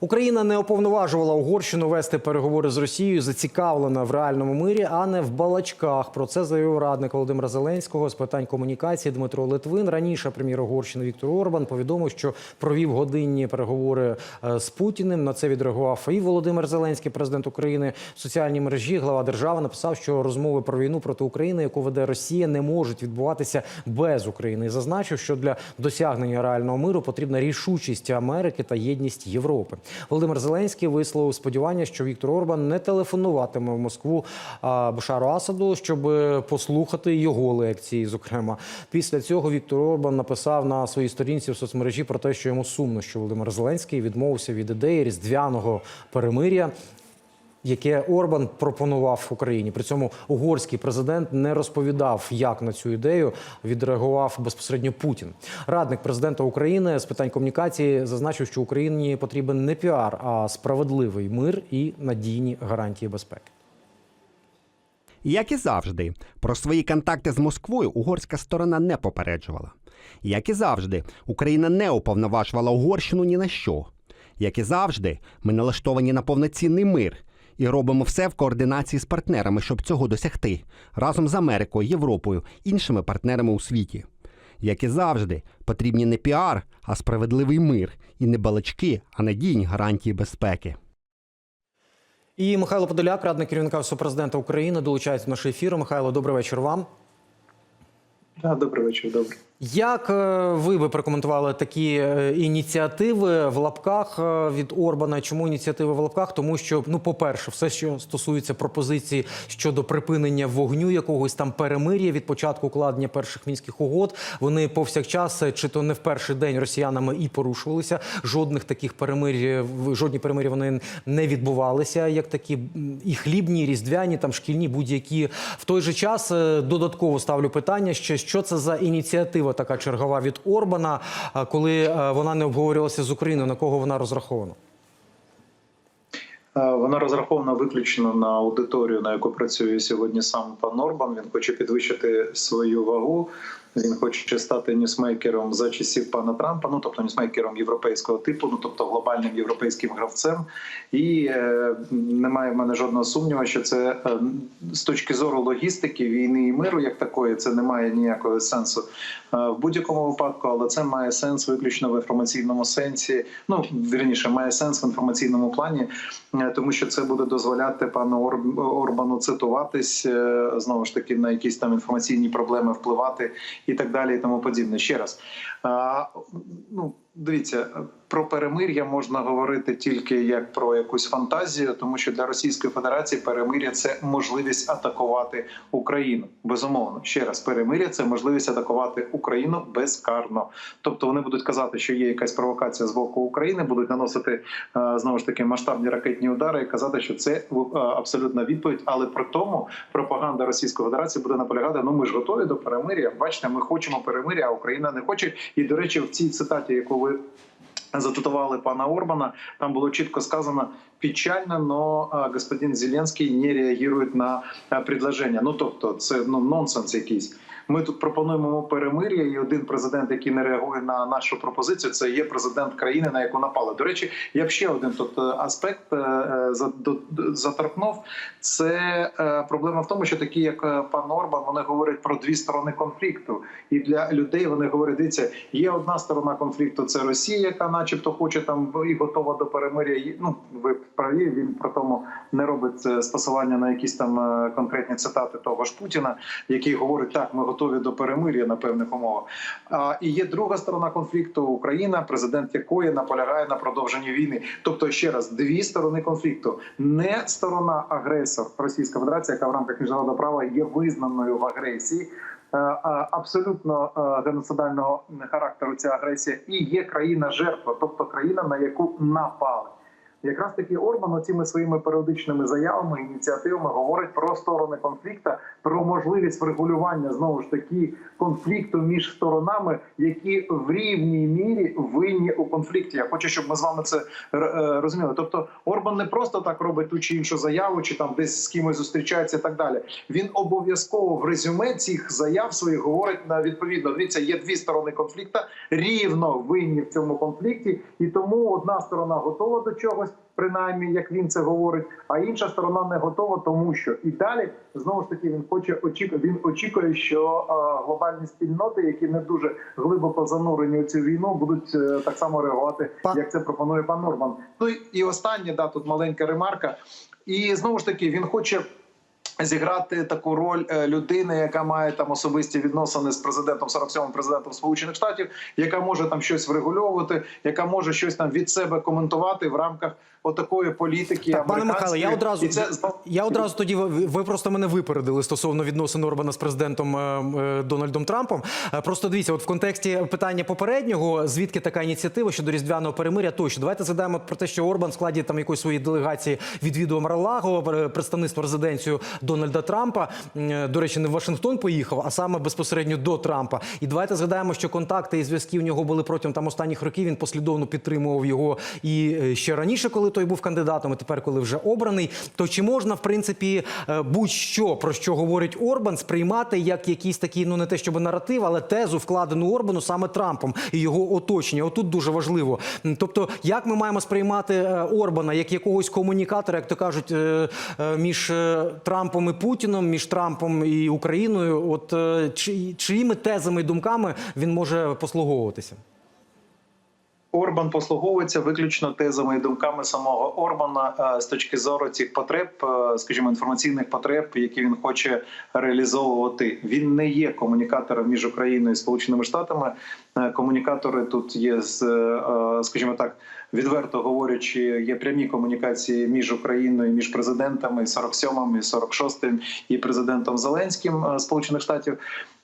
Україна не уповноважувала Угорщину вести переговори з Росією, зацікавлена в реальному мирі, а не в балачках. Про це заявив радник Володимира Зеленського з питань комунікації Дмитро Литвин. Раніше прем'єр Угорщини Віктор Орбан повідомив, що провів годинні переговори е, з Путіним. На це відреагував і Володимир Зеленський, президент України. В соціальній мережі глава держави написав, що розмови про війну проти України, яку веде Росія, не можуть відбуватися без України. І зазначив, що для досягнення реального миру потрібна рішучість Америки та єдність Європи. Володимир Зеленський висловив сподівання, що Віктор Орбан не телефонуватиме в Москву Бушару Асаду, щоб послухати його лекції. Зокрема, після цього Віктор Орбан написав на своїй сторінці в соцмережі про те, що йому сумно, що Володимир Зеленський відмовився від ідеї різдвяного перемир'я яке Орбан пропонував Україні. При цьому угорський президент не розповідав, як на цю ідею відреагував безпосередньо Путін. Радник президента України з питань комунікації зазначив, що Україні потрібен не піар, а справедливий мир і надійні гарантії безпеки. Як і завжди, про свої контакти з Москвою угорська сторона не попереджувала. Як і завжди, Україна не уповноважувала Угорщину ні на що. Як і завжди, ми налаштовані на повноцінний мир і робимо все в координації з партнерами, щоб цього досягти разом з Америкою, Європою, іншими партнерами у світі. Як і завжди, потрібні не піар, а справедливий мир і не балачки, а надійні гарантії безпеки. І Михайло Подоляк, радник керівника Офісу президента України, долучається до нашого ефіру. Михайло, добрий вечір вам. Да, добрий вечір, добре. Як е, ви би прокоментували такі е, ініціативи в лапках е, від Орбана? Чому ініціативи в лапках? Тому що, ну, по-перше, все, що стосується пропозиції щодо припинення вогню, якогось там перемир'я від початку укладення перших мінських угод, вони повсякчас, чи то не в перший день росіянами і порушувалися. Жодних таких перемир'я, жодні перемир'я вони не відбувалися, як такі і хлібні, і різдвяні, там шкільні, будь-які. В той же час додатково ставлю питання, ще що це за ініціатива така чергова від Орбана, а, коли е, вона не обговорювалася з Україною, на кого вона розрахована? Е, Вона розрахована виключно на аудиторію, на яку працює сьогодні сам пан Орбан. Він хоче підвищити свою вагу. Він хоче стати ньюсмейкером за часів пана Трампа, ну тобто ньюсмейкером європейського типу, ну тобто глобальним європейським гравцем. І е, немає в мене жодного сумніву, що це е, з точки зору логістики, війни і миру, як такої, це не має ніякого сенсу е, в будь-якому випадку, але це має сенс виключно в інформаційному сенсі. Ну вірніше, має сенс в інформаційному плані, е, тому що це буде дозволяти пану Ор- Орбану цитуватись е, знову ж таки на якісь там інформаційні проблеми впливати і так далі, і тому подібне. Ще раз. Ну, дивіться, про перемир'я можна говорити тільки як про якусь фантазію, тому що для Російської Федерації перемир'я це можливість атакувати Україну. Безумовно, ще раз, перемир'я це можливість атакувати Україну безкарно. Тобто вони будуть казати, що є якась провокація з боку України, будуть наносити е, знову ж таки масштабні ракетні удари і казати, що це е, абсолютна відповідь. Але при тому пропаганда Російської Федерації буде наполягати: ну ми ж готові до перемир'я. Бачите, ми хочемо перемир'я, а Україна не хоче. І до речі, в цій цитаті, яку ви зацитували пана Орбана, там було чітко сказано печально, но господин Зеленський не реагує на предложення. Ну тобто, це ну нонсенс якийсь. Ми тут пропонуємо перемир'я, і один президент, який не реагує на нашу пропозицію, це є президент країни, на яку напали. До речі, я б ще один тут е, аспект е, е, заторкнув. Це проблема в тому, що такі, як пан Орбан, вони говорять про дві сторони конфлікту. І для людей вони говорять: дивіться, є одна сторона конфлікту, це Росія, яка, начебто, хоче там і готова до перемир'я. Ну ви праві, він про тому не робить спасування на якісь там конкретні цитати того ж Путіна, який говорить, так, ми готові до перемир'я на певних умовах. А і є друга сторона конфлікту Україна, президент якої наполягає на продовженні війни. Тобто, ще раз, дві сторони конфлікту, не сторона агресор Російська Федерація, яка в рамках міжнародного права є визнаною в агресії. е, Абсолютно е, геноцидального характеру ця агресія і є країна жертва, тобто країна, на яку напали. Якраз таки Орбан оціми своїми періодичними заявами, ініціативами говорить про сторони конфлікту, про можливість врегулювання знову ж таки конфлікту між сторонами, які в рівній мірі винні у конфлікті. Я хочу, щоб ми з вами це е, е, розуміли. Тобто Орбан не просто так робить ту чи іншу заяву, чи там десь з кимось зустрічається і так далі. Він обов'язково в резюме цих заяв своїх говорить на відповідно. Дивіться, є дві сторони конфлікту, рівно винні в цьому конфлікті, і тому одна сторона готова до чогось, принаймні, як він це говорить, а інша сторона не готова, тому що і далі знову ж таки він хоче очікує. Він очікує, що е, глобальні спільноти, які не дуже глибоко занурені у цю війну, будуть е, так само реагувати, як це пропонує пан Норман. Ну і- і останнє, да, тут маленька ремарка. І знову ж таки він хоче. Зіграти таку роль е, людини, яка має там особисті відносини з президентом 47-м президентом Сполучених Штатів, яка може там щось врегульовувати, яка може щось там від себе коментувати в рамках отакої політики. Так, пане Михайло, я одразу І це я одразу тоді ви, ви просто мене випередили стосовно відносин Орбана з президентом е, е, Дональдом Трампом. Просто дивіться, от в контексті питання попереднього, звідки така ініціатива щодо різдвяного перемиря, тощо давайте згадаємо про те, що Орбан в складі там якоїсь своєї делегації відвідував Марлаго, представництво резиденцію Дональда Трампа. Е, До речі, не в Вашингтон поїхав, а саме безпосередньо до Трампа. І давайте згадаємо, що контакти і зв'язки в нього були протягом там останніх років. Він послідовно підтримував його і е, ще раніше, коли той був кандидатом, і тепер, коли вже обраний. То чи можна в принципі е, будь-що про що говорить Орбан, сприймати як якийсь такий, ну не те, щоб наратив, але тезу вкладену Орбану саме Трампом і його оточення? Отут дуже важливо. Тобто, як ми маємо сприймати Орбана як якогось комунікатора, як то кажуть, між е, Трампом і Путіном, між Трампом і Україною? От е, чи, чиїми тезами і думками він може послуговуватися? Орбан послуговується виключно тезами і думками самого Орбана е, з точки зору цих потреб, е, скажімо, інформаційних потреб, які він хоче реалізовувати. Він не є комунікатором між Україною і Сполученими Штатами. Комунікатори тут є з, скажімо так, відверто говорячи, є прямі комунікації між Україною, між президентами 47-м і 46-м і президентом Зеленським е, Сполучених Штатів.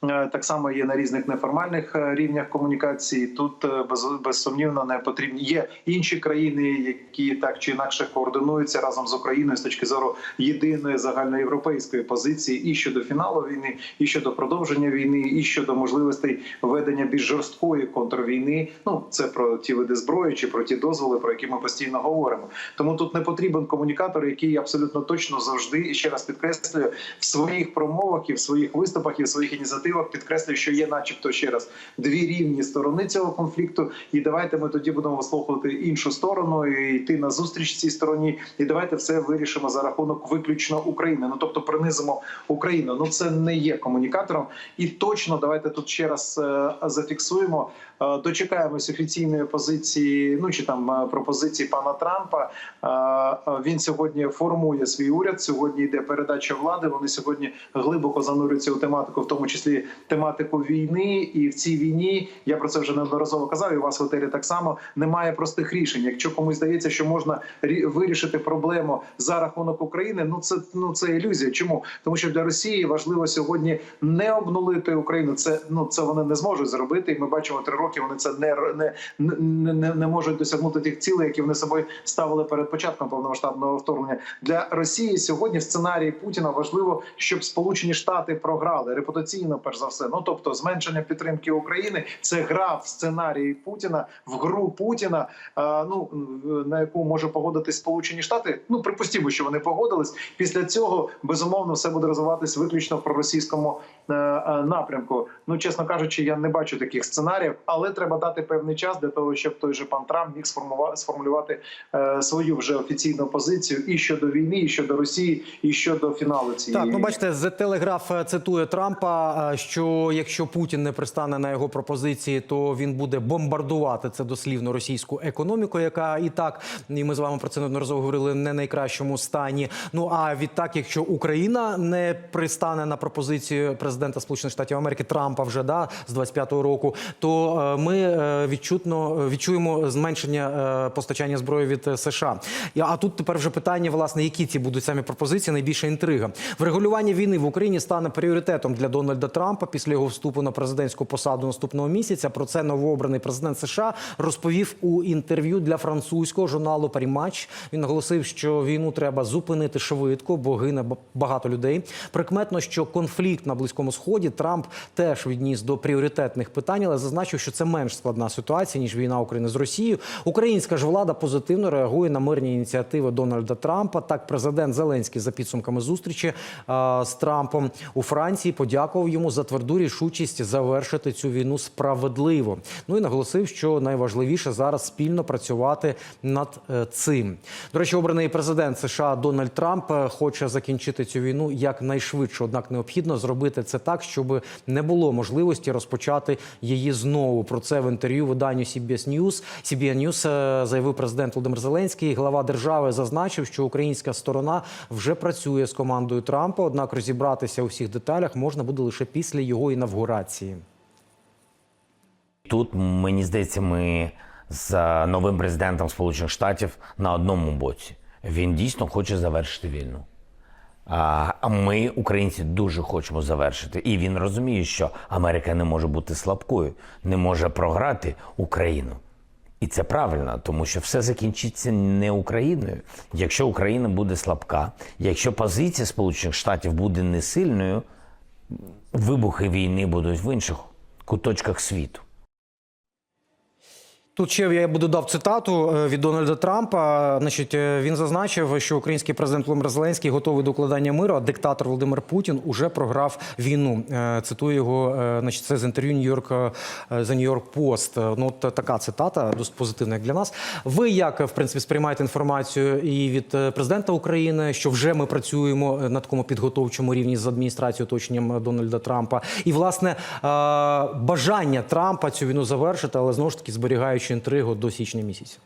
Е, Так само є на різних неформальних е, рівнях комунікації. Тут е, без, безсумнівно не потрібні. Є інші країни, які так чи інакше координуються разом з Україною з точки зору єдиної загальноєвропейської позиції і щодо фіналу війни, і щодо продовження війни, і щодо можливостей ведення більш жорсткої контрвійни. Ну це про ті види зброї чи про ті дозволи, про які ми постійно говоримо. Тому тут не потрібен комунікатор, який абсолютно точно завжди і ще раз підкреслюю в своїх промовах і в своїх виступах і в своїх ініціативах підкреслюю, що є, начебто, ще раз дві рівні сторони цього конфлікту. І давайте ми тоді будемо вислухувати іншу сторону і йти на зустріч цій стороні. І давайте все вирішимо за рахунок виключно України. Ну тобто принизимо Україну. Ну це не є комунікатором. І точно давайте тут ще раз е, зафіксуємо. Е, Дочекаємось офіційної позиції, ну чи там е, пропозиції пана Трампа. Він сьогодні формує свій уряд. Сьогодні йде передача влади. Вони сьогодні глибоко занурюються у тематику, в тому числі тематику війни. І в цій війні я про це вже неодноразово казав. І у вас в готелі так само немає простих рішень. Якщо комусь здається, що можна рі- вирішити проблему за рахунок України, ну це ну це ілюзія. Чому тому, що для Росії важливо сьогодні не обнулити Україну. Це ну це вони не зможуть зробити. І ми бачимо три роки. Вони це не не, не, не, не можуть досягнути тих цілей, які вони собою ставили перед початком повномасштабного вторгнення. Для Росії сьогодні в сценарії Путіна важливо, щоб Сполучені Штати програли репутаційно, перш за все. Ну тобто, зменшення підтримки України це гра в сценарії Путіна, в гру Путіна. а, ну на яку може погодитись Сполучені Штати. Ну припустімо, що вони погодились. Після цього безумовно все буде розвиватись виключно в проросійському е, е, напрямку. Ну чесно кажучи, я не бачу таких сценаріїв, але треба дати певний час для того, щоб той же пан Трамп міг сформувати сформулювати е, свою вже офіційну позицію і щодо війни, і щодо Росії, і щодо фіналу цієї Так, ну бачите, Telegraph е, цитує Трампа, що якщо Путін не пристане на його пропозиції, то він буде бомбардувати це дослівно російську економіку, яка і так, і ми з вами про це неодноразово говорили, не найкращому стані. Ну а відтак, якщо Україна не пристане на пропозицію президента Сполучених Штатів Америки Трампа вже да з 25-го року, то е, ми е, відчутно відчуємо зменшення е, постачання зброї від е, США. А тут тепер вже питання, власне, які ці будуть самі пропозиції, найбільша інтрига. Врегулювання війни в Україні стане пріоритетом для Дональда Трампа. Трампа після його вступу на президентську посаду наступного місяця. Про це новообраний президент США розповів у інтерв'ю для французького журналу Парімач. Він наголосив, що війну треба зупинити швидко, бо гине багато людей. Прикметно, що конфлікт на близькому сході Трамп теж відніс до пріоритетних питань, але зазначив, що це менш складна ситуація ніж війна України з Росією. Українська ж влада позитивно реагує на мирні ініціативи Дональда Трампа. Так, президент Зеленський за підсумками зустрічі з Трампом у Франції подякував йому за тверду рішучість завершити цю війну справедливо. Ну і наголосив, що найважливіше зараз спільно працювати над е, цим. До речі, обраний президент США Дональд Трамп е, хоче закінчити цю війну якнайшвидше. Однак необхідно зробити це так, щоб не було можливості розпочати її знову. Про це в інтерв'ю виданню CBS News. CBS News е, заявив президент Володимир Зеленський. Глава держави зазначив, що українська сторона вже працює з командою Трампа. Однак розібратися у всіх деталях можна буде лише після його інавгурації. Тут мені здається, ми з новим президентом Сполучених Штатів на одному боці. Він дійсно хоче завершити війну. А ми, українці, дуже хочемо завершити. І він розуміє, що Америка не може бути слабкою, не може програти Україну. І це правильно, тому що все закінчиться не Україною. Якщо Україна буде слабка, якщо позиція Сполучених Штатів буде несильною, вибухи війни будуть в інших куточках світу. Тут ще я буду дав цитату е, від Дональда Трампа. Значить, е, він зазначив, що український президент Володимир Зеленський готовий до укладання миру, а диктатор Володимир Путін уже програв війну. Е, Цитую його, значить, це з інтерв'ю Нью-Йорк New York Post. Ну, от така цитата, досить позитивна як для нас. Ви як в принципі сприймаєте інформацію і від президента України, що вже ми працюємо на такому підготовчому рівні з адміністрацією оточенням Дональда Трампа, і власне бажання Трампа цю війну завершити, але знову ж таки зберігаючи інтригу до січня місяця.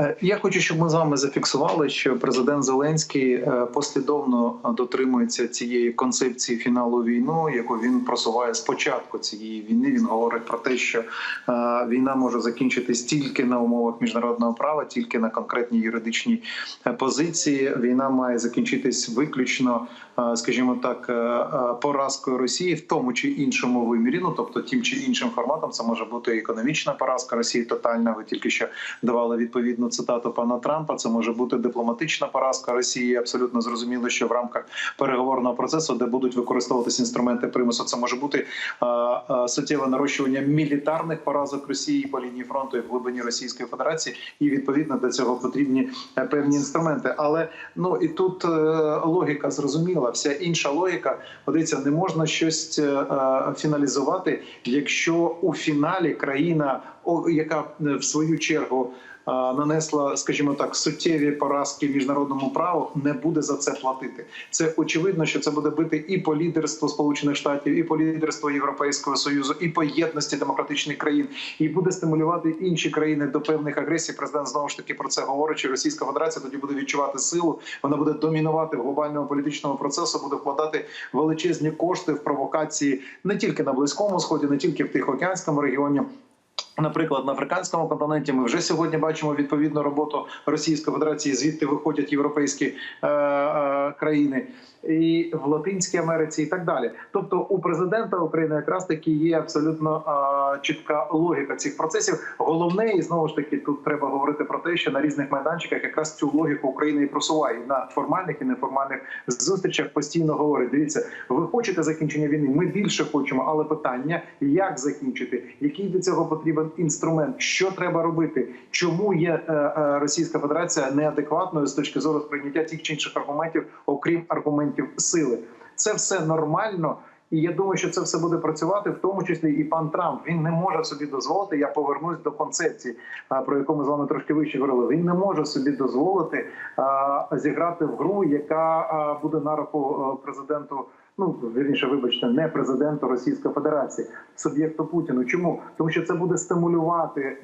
Е, Я хочу, щоб ми з вами зафіксували, що президент Зеленський е, послідовно дотримується цієї концепції фіналу війну, яку він просуває з початку цієї війни. Він говорить про те, що е, війна може закінчитись тільки на умовах міжнародного права, тільки на конкретній юридичній позиції. Війна має закінчитись виключно, скажімо так, поразкою Росії в тому чи іншому вимірі. Ну тобто, тим чи іншим форматом, це може бути економічна поразка Росії, тотальна. Ви тільки що давали відповідну цитату пана Трампа. Це може бути дипломатична поразка Росії. Абсолютно зрозуміло, що в рамках переговорного процесу, де будуть використовуватися інструменти примусу, це може бути суттєве нарощування мілітарних поразок Росії по лінії фронту і в глибині Російської Федерації, і відповідно до цього потрібні е, певні інструменти. Але ну і тут е, логіка зрозуміла. Вся інша логіка, подивіться, не можна щось е, фіналізувати, якщо у фіналі країна, о, яка в свою чергу нанесла, скажімо так, суттєві поразки міжнародному праву, не буде за це платити. Це очевидно, що це буде бити і по лідерству Сполучених Штатів, і по лідерству Європейського союзу, і по єдності демократичних країн, і буде стимулювати інші країни до певних агресій. Президент знову ж таки про це говорить. що Російська Федерація тоді буде відчувати силу. Вона буде домінувати в глобальному політичному процесу, буде вкладати величезні кошти в провокації не тільки на близькому сході, не тільки в Тихоокеанському регіоні. Наприклад, на африканському континенті ми вже сьогодні бачимо відповідну роботу Російської Федерації. Звідти виходять європейські е, е, країни і в Латинській Америці, і так далі. Тобто, у президента України якраз таки є абсолютно е, чітка логіка цих процесів. Головне, і знову ж таки, тут треба говорити про те, що на різних майданчиках якраз цю логіку України і просуває на формальних і неформальних зустрічах. Постійно говорить: дивіться, ви хочете закінчення війни? Ми більше хочемо, але питання як закінчити, який для цього потрібен інструмент, що треба робити, чому є е, е, Російська Федерація неадекватною з точки зору сприйняття тих чи інших аргументів, окрім аргументів сили. Це все нормально. І я думаю, що це все буде працювати, в тому числі і пан Трамп. Він не може собі дозволити. Я повернусь до концепції, про яку ми з вами трошки вище говорили. Він не може собі дозволити зіграти в гру, яка буде на руку президенту. Ну вірніше, вибачте, не президенту Російської Федерації, суб'єкту Путіну. Чому тому, що це буде стимулювати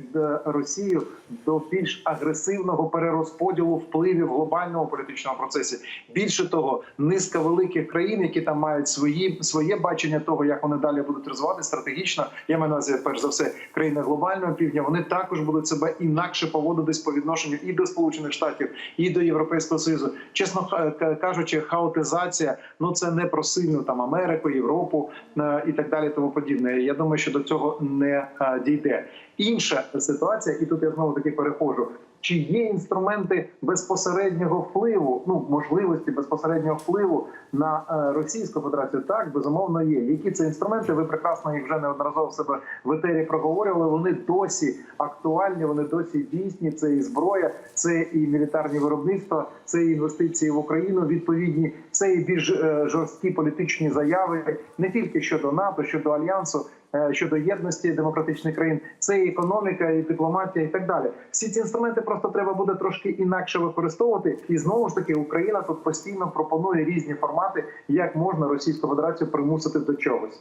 Росію до більш агресивного перерозподілу впливів в глобальному політичному процесі. Більше того, низка великих країн, які там мають свої своє бачення того, як вони далі будуть розвивати стратегічно. Я маю на увазі, перш за все, країни глобального півдня. Вони також будуть себе інакше поводитись по відношенню і до Сполучених Штатів, і до Європейського союзу. Чесно ка- кажучи, хаотизація ну це не про силу. там Америку, Європу е, і так далі. Тому подібне. Я думаю, що до цього не е, дійде. Інша ситуація, і тут я знову таки перехожу. Чи є інструменти безпосереднього впливу, ну можливості безпосереднього впливу на е, Російську Федерацію? Так, безумовно, є. Які це інструменти? Ви прекрасно їх вже неодноразово себе в етері проговорювали. Вони досі актуальні, вони досі дійсні. Це і зброя, це і мілітарні виробництва, це і інвестиції в Україну. Відповідні, це і більш е, жорсткі політичні заяви не тільки щодо НАТО, щодо альянсу. е, Щодо єдності демократичних країн, це і економіка, і дипломатія, і так далі. Всі ці інструменти просто треба буде трошки інакше використовувати. І знову ж таки Україна тут постійно пропонує різні формати, як можна Російську Федерацію примусити до чогось.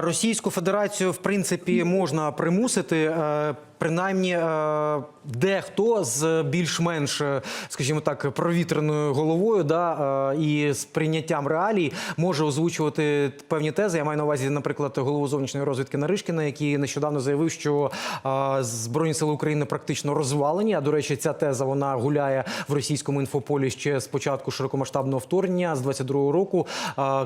Російську Федерацію, в принципі, можна примусити. е, Принаймні, е, дехто з більш-менш, е, скажімо так, провітреною головою, да і з прийняттям реалій може озвучувати певні тези. Я маю на увазі, наприклад, голову зовнішньої розвідки Наришкіна, який нещодавно заявив, що збройні сили України практично розвалені. А до речі, ця теза вона гуляє в російському інфополі ще з початку широкомасштабного вторгнення з 22-го року,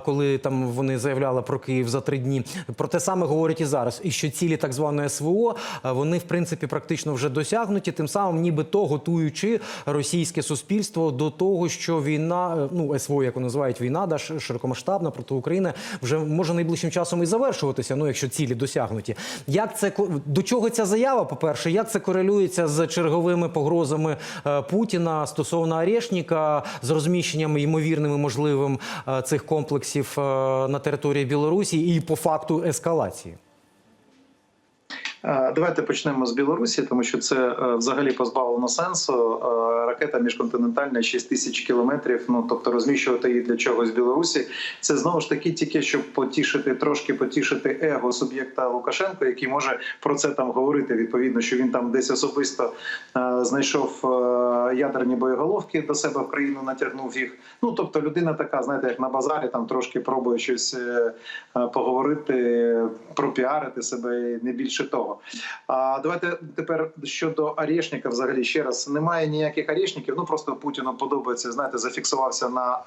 коли там вони заявляли про Київ за три дні. Про те саме говорять і зараз. І що цілі так званої СВО е, вони в принципі практично вже досягнуті, тим самим нібито готуючи російське суспільство до того, що війна, е, ну СВО, як називають війна, да, широкомасштабна проти України, вже може найближчим часом і завершуватися. Ну якщо цілі досягнуті. Як це до чого ця заява? По перше, як це корелюється з черговими погрозами е, Путіна стосовно Арешніка, з розміщенням ймовірним і можливим цих комплексів на території Білорусі і по факту ескалації? Е, Давайте почнемо з Білорусі, тому що це е, взагалі позбавлено сенсу. Е, Ракета міжконтинентальна 6 тисяч кілометрів. Ну тобто розміщувати її для чогось в Білорусі. Це знову ж таки тільки щоб потішити трошки потішити его суб'єкта Лукашенко, який може про це там говорити. Відповідно, що він там десь особисто знайшов ядерні боєголовки до себе в країну, натягнув їх. Ну тобто, людина така, знаєте, як на базарі, там трошки пробує щось е, е, поговорити, пропіарити себе, і не більше того. А давайте тепер щодо Арєшніка, взагалі ще раз немає ніяких Арєшніків. Ну просто Путіну подобається. Знаєте, зафіксувався на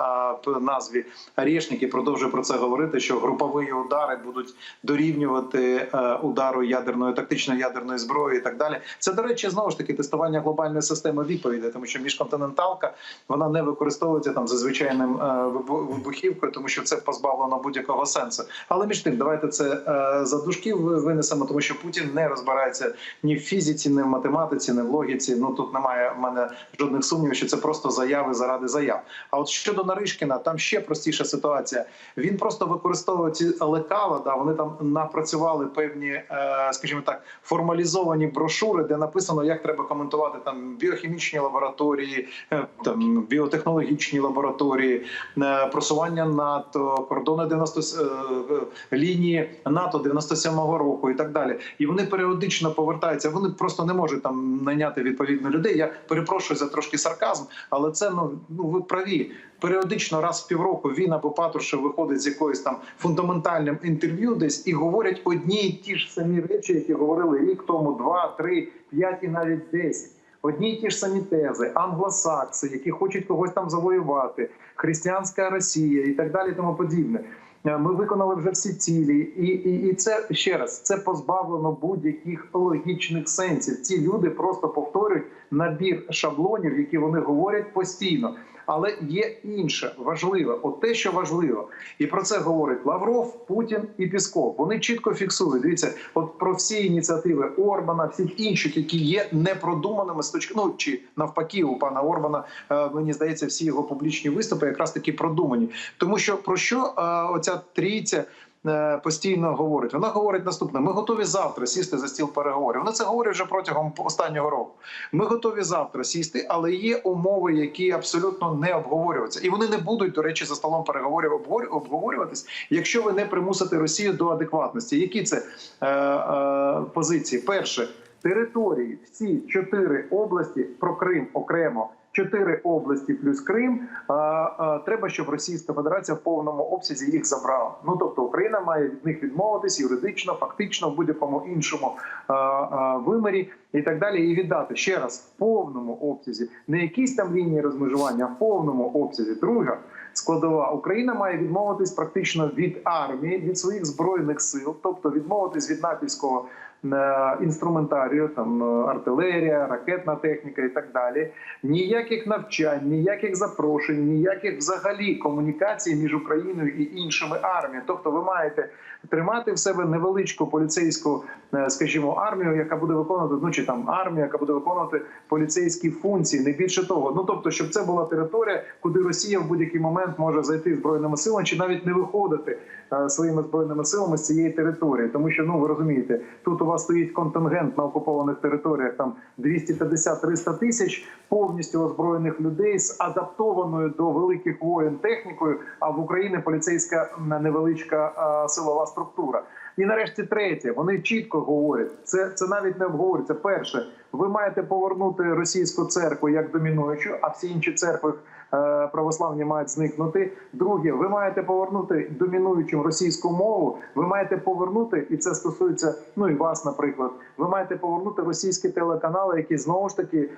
назві Арєшнік і продовжує про це говорити. Що групові удари будуть дорівнювати е, удару ядерної тактичної ядерної зброї і так далі. Це до речі, знову ж таки тестування глобальної системи відповідей, тому що міжконтиненталка вона не використовується там за звичайним е, вибухівкою, тому що це позбавлено будь-якого сенсу. Але між тим, давайте це е, за дужки винесемо, тому що Путін не розбирається ні в фізиці, ні в математиці, ні в логіці. Ну тут немає в мене жодних сумнівів, що це просто заяви заради заяв. А от щодо Наришкіна, там ще простіша ситуація. Він просто використовує ці лекала. Да, вони там напрацювали певні, е, скажімо так, формалізовані брошури, де написано, як треба коментувати там біохімічні лабораторії, е, там біотехнологічні лабораторії, е, просування НАТО, кордони 90 е, лінії НАТО 97-го року і так далі. І вони періодично повертаються. Вони просто не можуть там найняти відповідно людей. Я перепрошую за трошки сарказм, але це ну ну ви праві. Періодично раз в півроку він або Патрушев виходить з якоюсь там фундаментальним інтерв'ю, десь і говорять одні і ті ж самі речі, які говорили рік тому, два, три, п'ять і навіть десять. Одні й ті ж самі тези, англосакси, які хочуть когось там завоювати, християнська Росія і так далі, тому подібне. Е, Ми виконали вже всі цілі, і, і, і це ще раз це позбавлено будь-яких логічних сенсів. Ці люди просто повторюють набір шаблонів, які вони говорять постійно. Але є інше важливе, от те, що важливо, і про це говорить Лавров, Путін і Пісков. Вони чітко фіксують. Дивіться, от про всі ініціативи Орбана, всіх інших, які є непродуманими з точки, ну чи навпаки, у пана Орбана е, мені здається, всі його публічні виступи якраз таки продумані. Тому що про що е, оця трійця постійно говорить? Вона говорить наступне: ми готові завтра сісти за стіл переговорів. Вони це говорять вже протягом останнього року. Ми готові завтра сісти, але є умови, які абсолютно не обговорюються, і вони не будуть, до речі, за столом переговорів обговорюватись, якщо ви не примусите Росію до адекватності. Які це е, е, позиції? Перше. Території всі чотири області про Крим окремо. Чотири області плюс Крим. А, а, треба, щоб Російська Федерація в повному обсязі їх забрала. Ну тобто Україна має від них відмовитись юридично, фактично в будь-якому іншому а, а, вимірі і так далі. І віддати ще раз в повному обсязі, не якісь там лінії розмежування, а в повному обсязі. Друга складова. Україна має відмовитись практично від армії, від своїх збройних сил, тобто відмовитись від натівського е, інструментарію, там е, артилерія, ракетна техніка і так далі. Ніяких навчань, ніяких запрошень, ніяких взагалі комунікацій між Україною і іншими арміями. Тобто, ви маєте тримати в себе невеличку поліцейську, е, скажімо, армію, яка буде виконувати ну чи там армія, яка буде виконувати поліцейські функції, не більше того. Ну тобто, щоб це була територія, куди Росія в будь-який момент може зайти збройними силами, чи навіть не виходити е, своїми збройними силами з цієї території, тому що ну ви розумієте, тут у вас стоїть контингент на окупованих територіях там 250-300 тисяч повністю озброєних людей з адаптованою до великих воєн технікою. А в Україні поліцейська невеличка е, силова структура. І нарешті третє, вони чітко говорять, це, це навіть не обговорюється. Перше, ви маєте повернути російську церкву як домінуючу, а всі інші церкви е, православні мають зникнути. Друге, ви маєте повернути домінуючим російську мову. Ви маєте повернути, і це стосується ну і вас, наприклад. Ви маєте повернути російські телеканали, які знову ж таки е,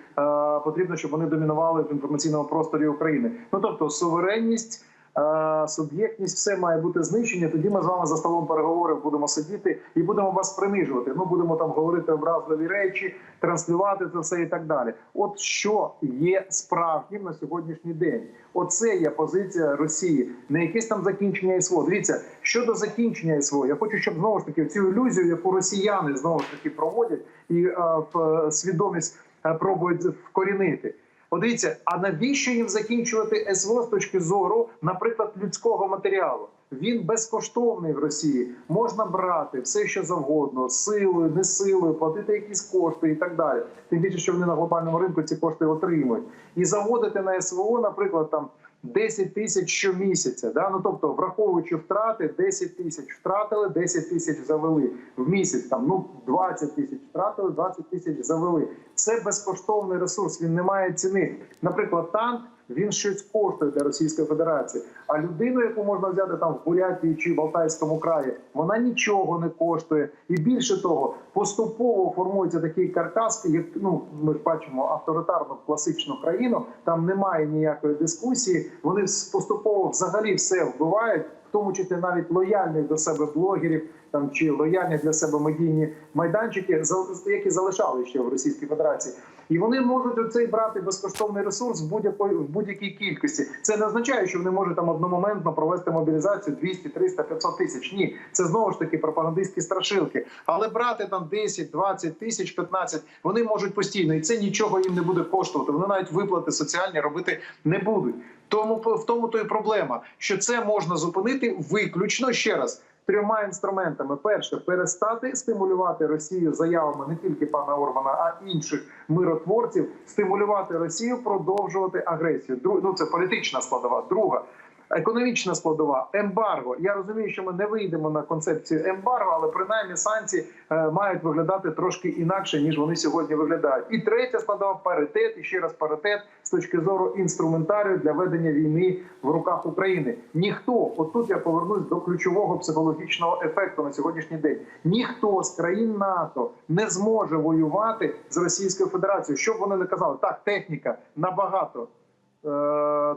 потрібно, щоб вони домінували в інформаційному просторі України. Ну тобто суверенність. Е, Суб'єктність все має бути знищення. Тоді ми з вами за столом переговорів будемо сидіти і будемо вас принижувати. Ну будемо там говорити образливі речі, транслювати це все і так далі. От що є справжнім на сьогоднішній день? Оце є позиція Росії, не якесь там закінчення СВО. Дивіться щодо закінчення СВО. Я хочу, щоб знову ж таки цю ілюзію, яку росіяни знову ж таки проводять і е, в е, свідомість е, пробують вкорінити. Подивіться, а навіщо їм закінчувати СВО з точки зору, наприклад, людського матеріалу? Він безкоштовний в Росії. Можна брати все, що завгодно, силою, не силою, платити якісь кошти і так далі. Тим більше, що вони на глобальному ринку ці кошти отримують. І заводити на СВО, наприклад, там 10 тисяч щомісяця. Да? Ну тобто, враховуючи втрати, 10 тисяч втратили, 10 тисяч завели в місяць. Там ну 20 тисяч втратили, 20 тисяч завели. Це безкоштовний ресурс. Він не має ціни. Наприклад, танк. Він щось коштує для Російської Федерації. А людину, яку можна взяти там в Бурятії чи в Алтайському краї, вона нічого не коштує. І більше того, поступово формується такий каркас, як ну ми бачимо авторитарну класичну країну. Там немає ніякої дискусії. Вони поступово взагалі все вбивають, в тому числі навіть лояльних до себе блогерів. Там чи лояльні для себе медійні майданчики, які залишали ще в Російській Федерації, і вони можуть оцей брати безкоштовний ресурс в будь-якої в будь-якій кількості. Це не означає, що вони можуть там одномоментно провести мобілізацію 200, 300, 500 тисяч. Ні, це знову ж таки пропагандистські страшилки. Але брати там 10, 20 тисяч, 15, вони можуть постійно, і це нічого їм не буде коштувати. Вони навіть виплати соціальні робити не будуть. Тому в тому то і проблема, що це можна зупинити виключно ще раз. Трьома інструментами: перше перестати стимулювати Росію заявами не тільки пана Орбана, а інших миротворців, стимулювати Росію продовжувати агресію. Друг, ну це політична складова. Друга економічна складова, ембарго. Я розумію, що ми не вийдемо на концепцію ембарго, але принаймні санкції е, мають виглядати трошки інакше ніж вони сьогодні виглядають. І третя складова паритет. І ще раз паритет з точки зору інструментарію для ведення війни в руках України. Ніхто, отут я повернусь до ключового психологічного ефекту на сьогоднішній день. Ніхто з країн НАТО не зможе воювати з Російською Федерацією. Що б вони не казали, так техніка набагато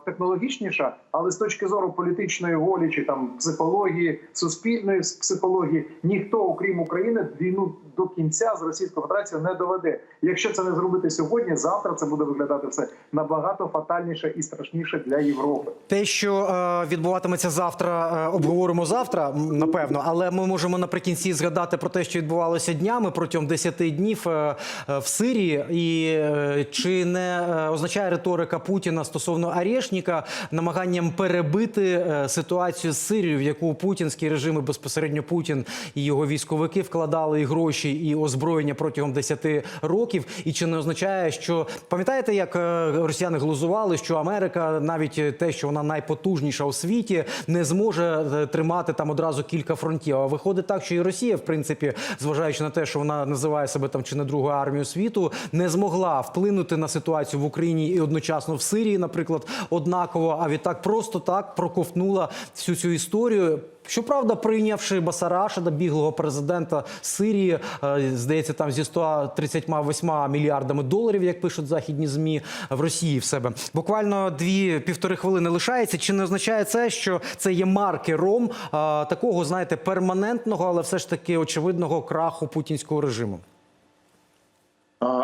технологічніша, але з точки зору політичної волі чи там психології, суспільної психології, ніхто, окрім України, війну до кінця з Російською Федерацією не доведе. Якщо це не зробити сьогодні, завтра це буде виглядати все набагато фатальніше і страшніше для Європи. Те, що е, відбуватиметься завтра, е, обговоримо завтра, напевно, але ми можемо наприкінці згадати про те, що відбувалося днями протягом 10 днів е, е, в Сирії, і е, чи не е, означає риторика Путіна стосовно Арешніка намаганням перебити е, ситуацію з Сирією, в яку путінські режими безпосередньо Путін і його військовики вкладали і гроші, і озброєння протягом 10 років. І чи не означає, що пам'ятаєте, як е, росіяни глузували, що Америка, навіть те, що вона найпотужніша у світі, не зможе е, тримати там одразу кілька фронтів. А виходить так, що і Росія, в принципі, зважаючи на те, що вона називає себе там чи не другою армією світу, не змогла вплинути на ситуацію в Україні і одночасно в Сирії, наприклад, однаково. А відтак просто так проковтнула всю цю історію. Щоправда, прийнявши Басарашада, біглого президента Сирії, е, здається, там зі 138 мільярдами доларів, як пишуть західні змі в Росії в себе. Буквально дві півтори хвилини лишається. Чи не означає це, що це є маркером е, такого, знаєте, перманентного, але все ж таки очевидного краху путінського режиму?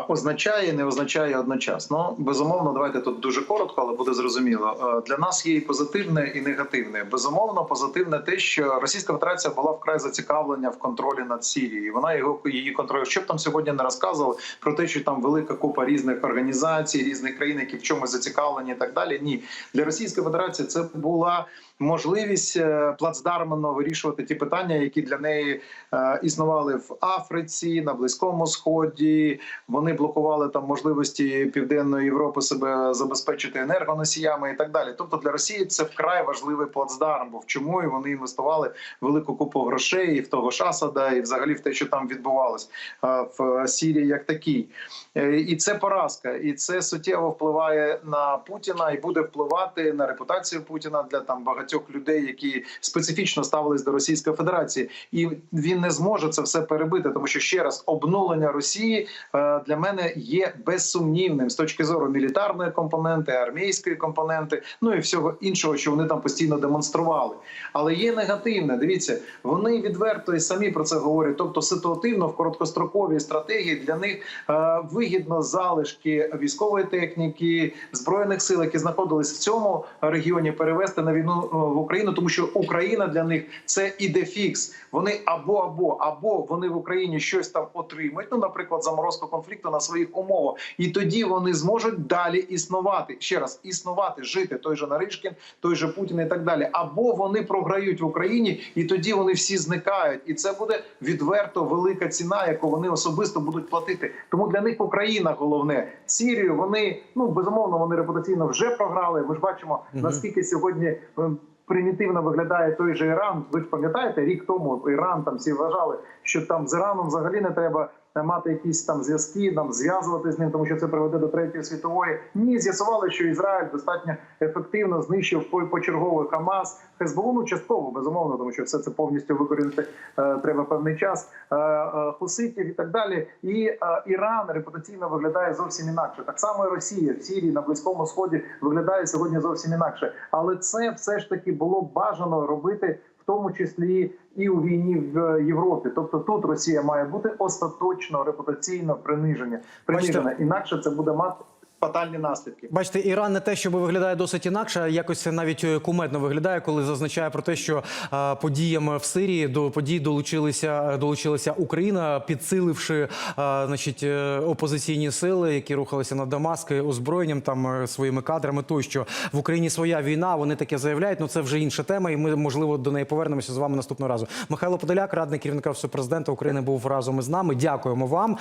Означає, не означає одночасно. Безумовно, давайте тут дуже коротко, але буде зрозуміло. Для нас є і позитивне, і негативне. Безумовно, позитивне те, що Російська Федерація була вкрай зацікавлена в контролі над Сірією. Вона його її контролює. Що б там сьогодні не розказували про те, що там велика купа різних організацій, різних країн, які в чомусь зацікавлені, і так далі. Ні, для Російської Федерації це була можливість е, плацдарменно вирішувати ті питання, які для неї е, існували в Африці, на Близькому Сході. Вони блокували там можливості Південної Європи себе забезпечити енергоносіями і так далі. Тобто для Росії це вкрай важливий плацдарм. Бо в чому і вони інвестували велику купу грошей і в того ж Асада, і взагалі в те, що там відбувалось е, в Сірії, як такій. І це поразка, і це суттєво впливає на Путіна і буде впливати на репутацію Путіна для там багатьох людей, які специфічно ставились до Російської Федерації, і він не зможе це все перебити, тому що ще раз обнулення Росії е, для мене є безсумнівним з точки зору мілітарної компоненти, армійської компоненти, ну і всього іншого, що вони там постійно демонстрували. Але є негативне. Дивіться, вони відверто і самі про це говорять. Тобто, ситуативно в короткостроковій стратегії для них е, вигідно залишки військової техніки збройних сил, які знаходились в цьому регіоні, перевести на війну е, в Україну, тому що Україна для них це ідефікс. Вони або або або вони в Україні щось там отримають. Ну, наприклад, заморозку конфлікту на своїх умовах, і тоді вони зможуть далі існувати. Ще раз існувати, жити той же Наришкін, той же Путін і так далі. Або вони програють в Україні, і тоді вони всі зникають. І це буде відверто велика ціна, яку вони особисто будуть платити. Тому для них Україна головне. Сірію вони ну безумовно вони репутаційно вже програли. Ми ж бачимо наскільки сьогодні. Примітивно виглядає той же Іран. Ви ж пам'ятаєте, рік тому Іран там всі вважали, що там з Іраном взагалі не треба мати якісь там зв'язки, там зв'язувати з ним, тому що це приведе до третьої світової. Ні, з'ясували, що Ізраїль достатньо ефективно знищив почерговий Хамас. Хезболу ну, частково безумовно, тому що все це повністю викорінити е, треба певний час. Е, е, хуситів і так далі. І е, Іран репутаційно виглядає зовсім інакше. Так само і Росія в Сірії на близькому сході виглядає сьогодні зовсім інакше. Але це все ж таки було бажано робити. В тому числі і у війні в Європі, тобто тут Росія має бути остаточно репутаційно приниження, принижена. Інакше це буде мати фатальні наслідки. Бачите, Іран не те, щоб виглядає досить інакше, якось навіть е, кумедно виглядає, коли зазначає про те, що е, подіям в Сирії до подій долучилися долучилася Україна, підсиливши е, значить е, опозиційні сили, які рухалися на Дамаск озброєнням там е, своїми кадрами. Тощо в Україні своя війна. Вони таке заявляють. Ну це вже інша тема, і ми можливо до неї повернемося з вами наступного разу. Михайло Подоляк, радник керівника Офісу президента України, був разом із нами. Дякуємо вам.